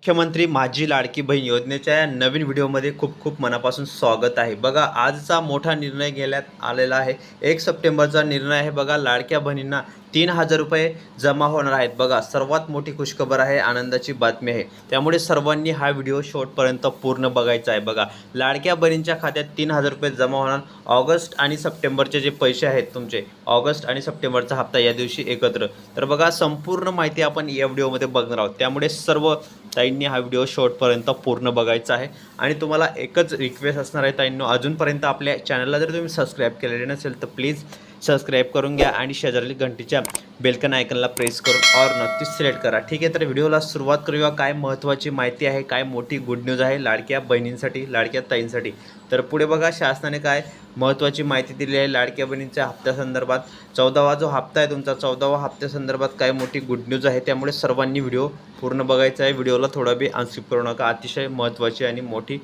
मुख्यमंत्री माझी लाडकी बहीण योजनेच्या या नवीन व्हिडिओमध्ये खूप खूप मनापासून स्वागत आहे. बघा आजचा मोठा निर्णय घेण्यात आलेला आहे. एक सप्टेंबरचा निर्णय आहे. बघा लाडक्या बहिणींना तीन हजार रुपये जमा होणार आहेत. बघा सर्वात मोठी खुशखबर आहे आनंदाची बातमी आहे. त्यामुळे सर्वांनी हा व्हिडिओ शेवटपर्यंत पूर्ण बघायचा आहे. बघा लाडक्या बहिणींच्या खात्यात तीन हजार रुपये जमा होणार. ऑगस्ट आणि सप्टेंबरचे जे पैसे आहेत तुमचे ऑगस्ट आणि सप्टेंबरचा हप्ता या दिवशी एकत्र. तर बघा संपूर्ण माहिती आपण या व्हिडिओमध्ये बघणार आहोत. त्यामुळे सर्व ताईंनी हा व्हिडिओ शॉर्टपर्यंत पूर्ण बघायचा आहे. आणि तुम्हाला एकच रिक्वेस्ट असणार आहे ताईंनो अजूनपर्यंत आपल्या चॅनलला जर तुम्ही सबस्क्राईब केलेले नसेल तर प्लीज सबस्क्राईब करून घ्या आणि शेजारील घंटीच्या बेलकन आयकनला प्रेस करून ऑर नक्कीच सिलेक्ट करा. ठीक आहे तर व्हिडिओला सुरुवात करूया. काय महत्त्वाची माहिती आहे? काय मोठी गुड न्यूज आहे? लाडक्या बहिणींसाठी लाडक्या ताईंसाठी? तर पुढे बघा शासनाने काय महत्त्वाची माहिती दिली आहे? लाडक्या बहिणींच्या हप्त्यासंदर्भात चौदावा जो हप्ता आहे तुमचा चौदावा हप्त्यासंदर्भात काय मोठी गुड न्यूज आहे? त्यामुळे सर्वांनी व्हिडिओ पूर्ण बघायचा आहे. व्हिडिओला थोडा बी अनस्किप करू नका. अतिशय महत्त्वाची आणि मोठी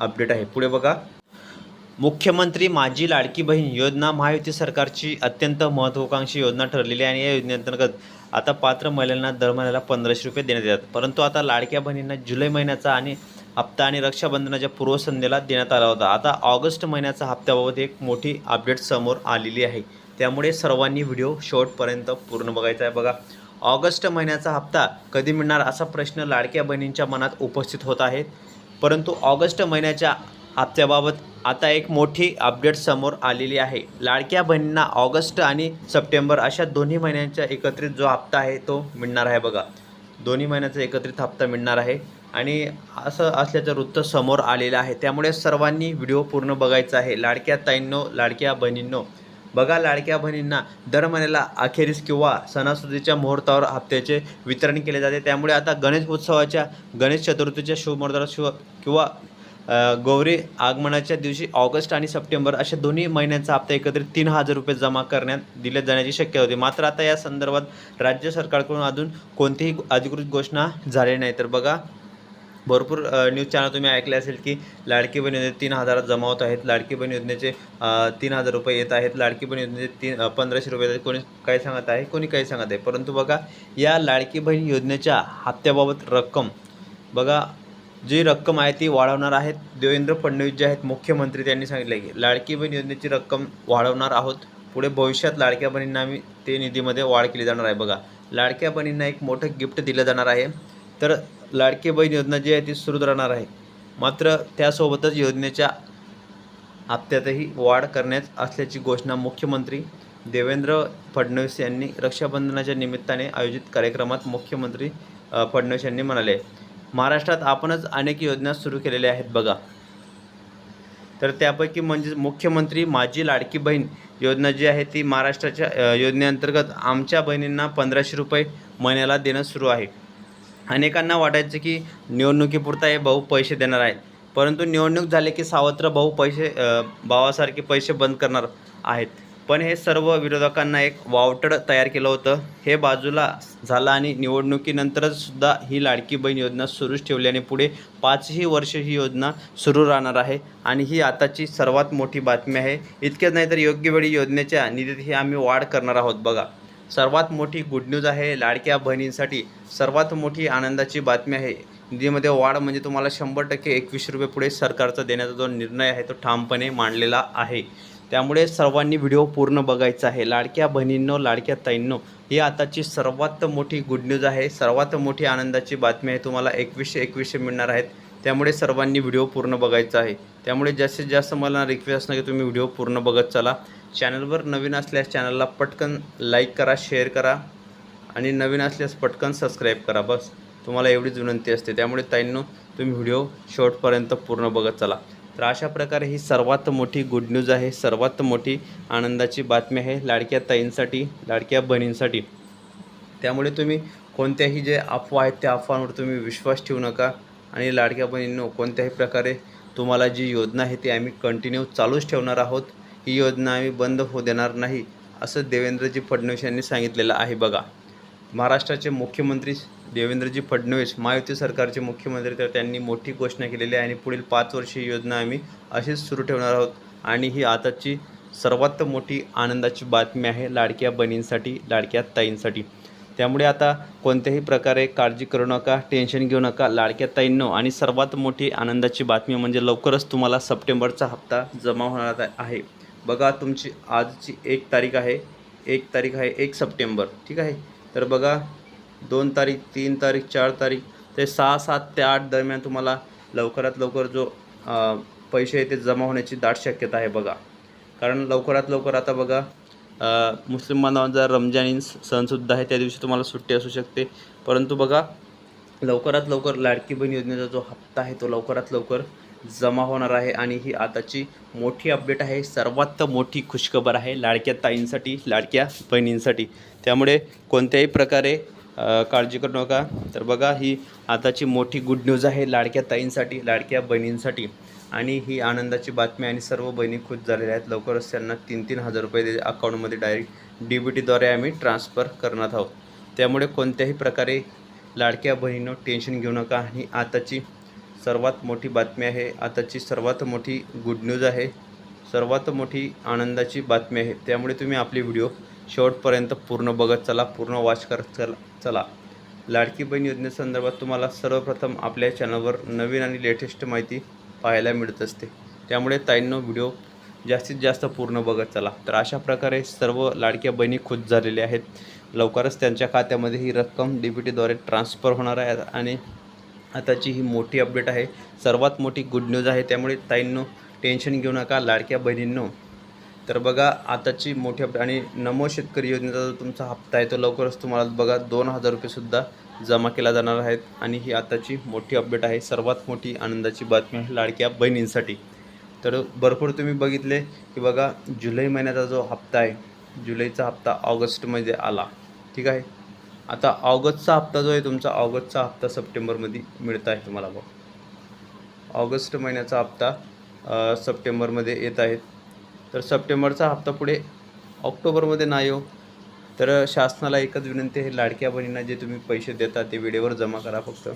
अपडेट आहे. पुढे बघा. मुख्यमंत्री माझी लाडकी बहीण योजना महायुती सरकारची अत्यंत महत्त्वाकांक्षी योजना ठरलेली आहे आणि या योजनेअंतर्गत आता पात्र महिलांना दर महिन्याला पंधराशे रुपये देण्यात येतात. परंतु आता लाडक्या बहिणींना जुलै महिन्याचा आणि हप्ता आणि रक्षाबंधनाच्या पूर्वसंध्येला देण्यात आला होता. आता ऑगस्ट महिन्याचा हप्त्याबाबत एक मोठी अपडेट समोर आलेली आहे. त्यामुळे सर्वांनी व्हिडिओ शॉर्टपर्यंत पूर्ण बघायचा आहे. बघा ऑगस्ट महिन्याचा हप्ता कधी मिळणार असा प्रश्न लाडक्या बहिणींच्या मनात उपस्थित होत आहे परंतु ऑगस्ट महिन्याच्या हप्त्याबाबत आता एक मोठी अपडेट समोर आलेली आहे. लाडक्या बहिणींना ऑगस्ट आणि सप्टेंबर अशा दोन्ही महिन्यांच्या एकत्रित जो हप्ता आहे तो मिळणार आहे बघा. दोन्ही महिन्याचा एकत्रित हप्ता मिळणार आहे. आणि असं असल्याचं वृत्त समोर आलेलं आहे. त्यामुळे सर्वांनी व्हिडिओ पूर्ण बघायचा आहे. लाडक्या ताईंनो लाडक्या बहिणींनो बघा लाडक्या बहिणींना दर महिन्याला अखेरीस किंवा सणासुदीच्या मुहूर्तावर हप्त्याचे वितरण केले जाते. त्यामुळे आता गणेश उत्सवाच्या गणेश चतुर्थीच्या शुभमुहूर्तावर शिव किंवा गौरी आगमनाच्या दिवशी ऑगस्ट आणि सप्टेंबर अशा दोन्ही महिन्यांचा हप्ता एकत्रित तीन हजार रुपये जमा करण्यात दिले जाण्याची शक्यता होती. मात्र आता या संदर्भात राज्य सरकारकडून अजून कोणतीही अधिकृत घोषणा झाली नाही. तर बघा भरपूर न्यूज चॅनल तुम्ही ऐकले असेल की लाडकी बहीण योजनेत तीन हजारात जमा होत आहेत. लाडकी बहीण योजनेचे तीन हजार रुपये येत आहेत. लाडकी बहीण योजनेचे तीन पंधराशे रुपये येत कोणी काही सांगत आहे कोणी काही सांगत आहे परंतु बघा या लाडकी बहीण योजनेच्या हप्त्याबाबत रक्कम बघा जी रक्कम आहे ती वाढवणार आहेत. देवेंद्र फडणवीस जे आहेत मुख्यमंत्री त्यांनी सांगितलं की लाडकी बहीण योजनेची रक्कम वाढवणार आहोत. पुढे भविष्यात लाडक्या बहिणींना आम्ही ते निधीमध्ये वाढ केली जाणार आहे. बघा लाडक्या बहिणींना एक मोठं गिफ्ट दिलं जाणार आहे. तर लाडकी बहीण योजना जी आहे ती सुरू राहणार आहे. मात्र त्यासोबतच योजनेच्या हप्त्यातही वाढ करण्यात असल्याची घोषणा मुख्यमंत्री देवेंद्र फडणवीस यांनी रक्षाबंधनाच्या निमित्ताने आयोजित कार्यक्रमात मुख्यमंत्री फडणवीस यांनी म्हणाले. महाराष्ट्रात आपणच अनेक योजना सुरू केलेल्या आहेत बघा. तर त्यापैकी म्हणजे मुख्यमंत्री माझी लाडकी बहीण योजना जी आहे ती महाराष्ट्राच्या योजनेअंतर्गत आमच्या बहिणींना पंधराशे रुपये महिन्याला देणं सुरू आहे. अनेकांना वाटायचं की निवडणुकीपुरता हे भाऊ पैसे देणार आहेत. परंतु निवडणूक झाले की सावत्र भाऊ पैसे भावासारखे पैसे बंद करणार आहेत. पण हे सर्व विरोधकांना एक वावटड तयार केलं होतं. हे बाजूला झालं आणि निवडणुकीनंतरच सुद्धा ही लाडकी बहीण योजना सुरूच ठेवल्याने पुढे पाचही वर्ष ही योजना सुरू राहणार आहे. आणि ही आताची सर्वात मोठी बातमी आहे. इतकेच नाही तर योग्य वेळी योजनेच्या निधीतही आम्ही वाढ करणार आहोत बघा. सर्वात मोठी गुड न्यूज आहे लाडक्या बहिणींसाठी. सर्वात मोठी आनंदाची बातमी आहे. निधीमध्ये वाढ म्हणजे तुम्हाला शंभर टक्के एकवीस रुपये पुढे सरकारचा देण्याचा जो निर्णय आहे तो ठामपणे मांडलेला आहे. त्यामुळे सर्वांनी व्हिडिओ पूर्ण बघायचा आहे. लाडक्या बहिणींनो लाडक्या ताईंनो ही आताची सर्वात मोठी गुड न्यूज आहे. सर्वात मोठी आनंदाची बातमी आहे. तुम्हाला एकवीसशे एकवीसशे मिळणार आहेत. त्यामुळे सर्वांनी व्हिडिओ पूर्ण बघायचा आहे. त्यामुळे जास्तीत जास्त मला रिक्वेस्ट असणार की तुम्ही व्हिडिओ पूर्ण बघत चला. चॅनलवर नवीन असल्यास चॅनलला पटकन लाईक करा शेअर करा आणि नवीन असल्यास पटकन सबस्क्राईब करा. बस. तुम्हाला एवढीच विनंती असते. त्यामुळे ताईंनो तुम्ही व्हिडिओ शेवटपर्यंत पूर्ण बघत चला. तर अशा प्रकारे ही सर्वात मोठी गुड न्यूज आहे सर्वात मोठी आनंदाची बातमी आहे लाडक्या ताईंसाठी लाडक्या बहिणींसाठी. त्यामुळे तुम्ही कोणत्याही जे अफवा आहेत त्या अफवांवर तुम्ही विश्वास ठेवू नका आणि लाडक्या बहिणींनो कोणत्याही प्रकारे तुम्हाला जी योजना आहे ती आम्ही कंटिन्यू चालूच ठेवणार आहोत. ही योजना आम्ही बंद होऊ देणार नाही असं देवेंद्रजी फडणवीस यांनी सांगितलेलं आहे बघा. महाराष्ट्राचे मुख्यमंत्री देवेंद्रजी फडणवीस महायुती सरकारचे मुख्यमंत्री तर त्यांनी मोठी घोषणा केलेली आहे आणि पुढील पाच वर्षी योजना आम्ही अशीच सुरू ठेवणार आहोत. आणि ही आताची सर्वात मोठी आनंदाची बातमी आहे लाडक्या बहिणींसाठी लाडक्या ताईंसाठी. त्यामुळे आता कोणत्याही प्रकारे काळजी करू नका टेन्शन घेऊ नका. लाडक्या ताईंनो आणि सर्वात मोठी आनंदाची बातमी म्हणजे लवकरच तुम्हाला सप्टेंबरचा हप्ता जमा होणार आहे. बघा तुमची आजची एक तारीख आहे. एक तारीख आहे एक सप्टेंबर. ठीक आहे? तर बघा दोन तारीख तीन तारीख चार तारीख ते सहा सात ते आठ दरम्यान तुम्हाला लवकरात लवकर जो पैसे आहे ते जमा होण्याची दाट शक्यता आहे बघा. कारण लवकरात लवकर आता बघा मुस्लिम बांधवांचा रमजान ईद सणसुद्धा आहे त्या दिवशी तुम्हाला सुट्टी असू शकते. परंतु बघा लवकरात लवकर लाडकी बहीण योजनेचा जो हप्ता आहे तो लवकरात लवकर जमा होणार आहे आणि ही आताची मोठी अपडेट आहे. सर्वात मोठी खुशखबर आहे लाडक्या ताईंसाठी लाडक्या बहिणींसाठी. त्यामुळे कोणत्याही प्रकारे काळजी करू नका. तर बघा ही आताची मोठी गुड न्यूज आहे लाडक्या ताईंसाठी लाडक्या बहिणींसाठी. आणि ही आनंदाची बातमी आणि सर्व बहिणी खुश झालेल्या आहेत. लवकरच त्यांना तीन तीन हजार रुपये अकाउंटमध्ये डायरेक्ट डी बी टीद्वारे आम्ही ट्रान्सफर करणार आहोत. त्यामुळे कोणत्याही प्रकारे लाडक्या बहिणीनं टेन्शन घेऊ नका. आणि आताची सर्वात मोठी बातमी आहे. आताची सर्वात मोठी गुड न्यूज आहे. सर्वात मोठी आनंदाची बातमी आहे. त्यामुळे तुम्ही आपली व्हिडिओ शेवटपर्यंत पूर्ण बघत चला पूर्ण वॉच करत चला चला. लाडकी बहीण योजनेसंदर्भात तुम्हाला सर्वप्रथम आपल्या चॅनलवर नवीन आणि लेटेस्ट माहिती पाहायला मिळत असते. त्यामुळे ताईंनो व्हिडिओ जास्तीत जास्त पूर्ण बघत चला. तर अशा प्रकारे सर्व लाडक्या बहिणी खुश झालेल्या आहेत. लवकरच त्यांच्या खात्यामध्ये ही रक्कम डी बी टीद्वारे ट्रान्सफर होणार आहे आणि आताची ही मोठी अपडेट आहे. सर्वात मोठी गुड न्यूज आहे. त्यामुळे ताईंनो टेन्शन घेऊ नका लाडक्या बहिणींनो. तर बघा आताची मोठी अपडेट आणि नमो शेतकरी योजनेचा जो तुमचा हप्ता आहे तो लवकरच तुम्हाला बघा दोन हजार रुपयेसुद्धा जमा केला जाणार आहेत. आणि ही आताची मोठी अपडेट आहे. सर्वात मोठी आनंदाची बातमी आहे लाडक्या बहिणींसाठी. तर भरपूर तुम्ही बघितले की बघा जुलै महिन्याचा जो हप्ता आहे जुलैचा हप्ता ऑगस्टमध्ये आला. ठीक आहे? आता ऑगस्टचा हप्ता जो आहे तुमचा ऑगस्टचा हप्ता सप्टेंबरमध्ये मिळत आहे तुम्हाला बघ. ऑगस्ट महिन्याचा हप्ता सप्टेंबरमध्ये येत आहेत तर सप्टेंबरचा हप्ता पुढे ऑक्टोबरमध्ये नाही हो. तर शासनाला एकच विनंती आहे लाडक्या बहिणींना जे तुम्ही पैसे देता ते वेळेवर जमा करा फक्त.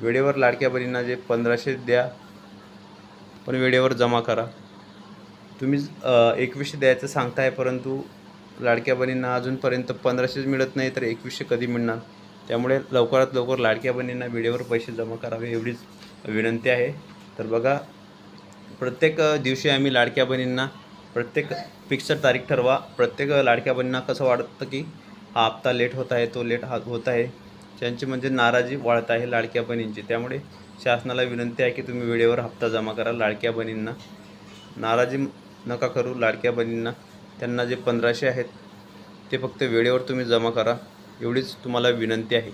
वेळेवर लाडक्या बहिणींना जे पंधराशे द्या पण वेळेवर जमा करा. तुम्ही एकवीसशे द्यायचं सांगताय परंतु लाडक्या बहिणींना अजूनपर्यंत पंधराशेच मिळत नाही तर एकवीसशे कधी मिळणार? त्यामुळे लवकरात लवकर लाडक्या बहिणींना वेळेवर पैसे जमा करावे एवढीच विनंती आहे. तर बघा प्रत्येक दिवशी आम्ही लाडक्या बहिणींना प्रत्येक फिक्सर तारीख ठरवा. प्रत्येक लाडक्या बहिणींना कसं वाटतं की हा हप्ता लेट होत आहे तो लेट हा होत आहे. त्यांची म्हणजे नाराजी वाढत आहे लाडक्या बहिणींची. त्यामुळे शासनाला विनंती आहे की तुम्ही वेळेवर हप्ता जमा करा लाडक्या बहिणींना. नाराजी नका करू लाडक्या बहिणींना. त्यांना जे पंधराशे आहेत ते फक्त वेळेवर तुम्ही जमा करा. एवढीच तुम्हाला विनंती आहे.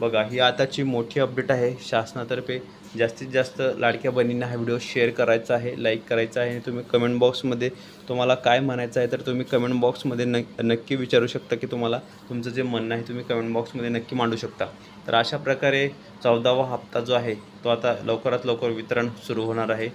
बघा ही आताची मोठी अपडेट आहे शासनातर्फे. जास्तीत जास्त लाडक्या बहिणींना हा व्हिडिओ शेअर करायचा आहे लाईक करायचा आहे. आणि तुम्ही कमेंट बॉक्समध्ये तुम्हाला काय म्हणायचं आहे तर तुम्ही कमेंट बॉक्समध्ये न नक्की विचारू शकता की तुम्हाला तुमचं जे म्हणणं आहे तुम्ही कमेंट बॉक्समध्ये नक्की मांडू शकता. तर अशा प्रकारे चौदावा हप्ता जो आहे तो आता लवकरात लवकर वितरण सुरू होणार आहे.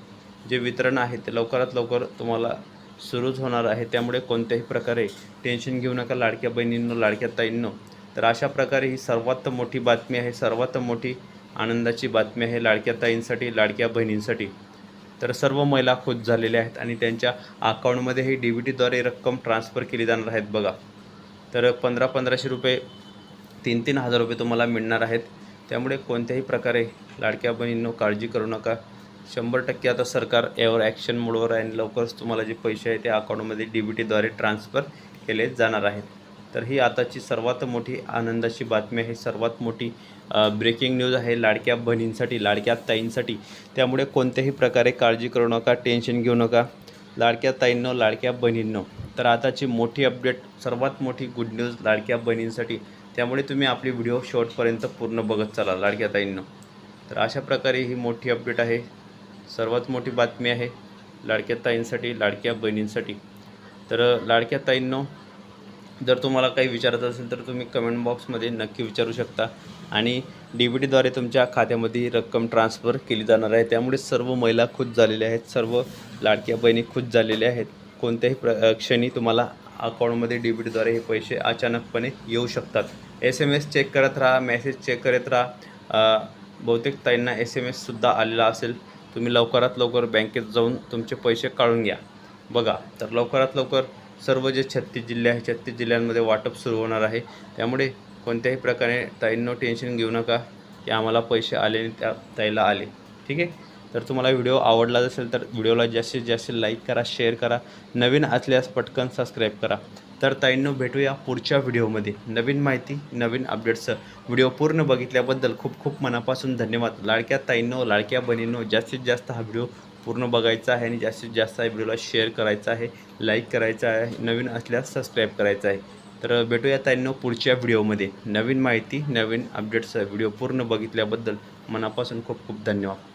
जे वितरण आहे ते लवकरात लवकर तुम्हाला सुरूच होणार आहे. त्यामुळे कोणत्याही प्रकारे टेन्शन घेऊ नका लाडक्या बहिणींनो लाडक्या ताईंनो. तर अशा प्रकारे ही सर्वात मोठी बातमी आहे सर्वात मोठी आनंदाची बातमी आहे लाडक्या ताईंसाठी लाडक्या बहिणींसाठी. तर सर्व महिला खुश झालेल्या आहेत आणि त्यांच्या अकाउंटमध्ये ही डी बी टीद्वारे रक्कम ट्रान्सफर केली जाणार आहेत बघा. तर पंधरा पंधराशे रुपये तीन तीन हजार रुपये तुम्हाला मिळणार आहेत. त्यामुळे कोणत्याही प्रकारे लाडक्या बहिणींनो काळजी करू नका. शंभर टक्के आता सरकार यावर ॲक्शन मोडवर आहे आणि लवकरच तुम्हाला जे पैसे आहे ते अकाउंटमध्ये डी बी टीद्वारे ट्रान्सफर केले जाणार आहेत. तर ही आताची सर्वात मोठी आनंदाची बातमी आहे. सर्वात मोठी ब्रेकिंग न्यूज आहे लाडक्या बहिणींसाठी लाडक्या ताईंसाठी. त्यामुळे कोणत्याही प्रकारे काळजी करू नका टेन्शन घेऊ नका. लाडक्या ताईंनो लाडक्या बहिणींनो तर आताची मोठी अपडेट सर्वात मोठी गुड न्यूज लाडक्या बहिणींसाठी. त्यामुळे तुम्ही आपली व्हिडिओ शॉर्टपर्यंत पूर्ण बघत चला लाडक्या ताईंनो. तर अशा प्रकारे ही मोठी अपडेट आहे. सर्वात मोठी बातमी आहे लाडक्या ताईंसाठी लाडक्या बहिणींसाठी. तर लाडक्या ताईंनो जर तुम्हाला काही विचारायचं असेल तर तुम्ही कमेंट बॉक्समध्ये नक्की विचारू शकता आणि डी बी टीद्वारे तुमच्या खात्यामध्ये रक्कम ट्रान्सफर केली जाणार आहे. त्यामुळे सर्व महिला खुश झालेल्या आहेत सर्व लाडक्या बहिणी खुश झालेल्या आहेत. कोणत्याही प्र क्षणी तुम्हाला अकाउंटमध्ये डी बी टीद्वारे हे पैसे अचानकपणे येऊ शकतात. एस एम एस चेक करत राहा मेसेज चेक करत राहा. बहुतेक ताईंना एस एम एससुद्धा आलेला असेल. तुम्ही लवकरात लवकर बँकेत जाऊन तुमचे पैसे काढून घ्या. बघा तर लवकरात लवकर सर्व जे छत्तीस जिल्हे आहे छत्तीस जिल्ह्यांमध्ये वाटप सुरू होणार आहे. त्यामुळे कोणत्याही प्रकारे ताईंनो टेन्शन घेऊ नका की आम्हाला पैसे आले आणि त्या ताईला आले. ठीक आहे? तर तुम्हाला व्हिडिओ आवडला असेल तर व्हिडिओला जास्तीत जास्त लाईक करा शेअर करा. नवीन असल्यास पटकन सबस्क्राईब करा. तर ताईंनो भेटूया पुढच्या व्हिडिओमध्ये. नवीन माहिती नवीन अपडेट्सचं व्हिडिओ पूर्ण बघितल्याबद्दल खूप खूप मनापासून धन्यवाद. लाडक्या ताईंनो लाडक्या बहिणींनो जास्तीत जास्त हा व्हिडिओ पूर्ण बघायचा आहे आणि जास्तीत जास्त या व्हिडिओला शेअर करायचा आहे लाईक करायचा आहे नवीन असल्यास सबस्क्राईब करायचं आहे. तर भेटूया ताईंनो पुढच्या व्हिडिओमध्ये. नवीन माहिती नवीन अपडेट्स व्हिडिओ पूर्ण बघितल्याबद्दल मनापासून खूप खूप धन्यवाद.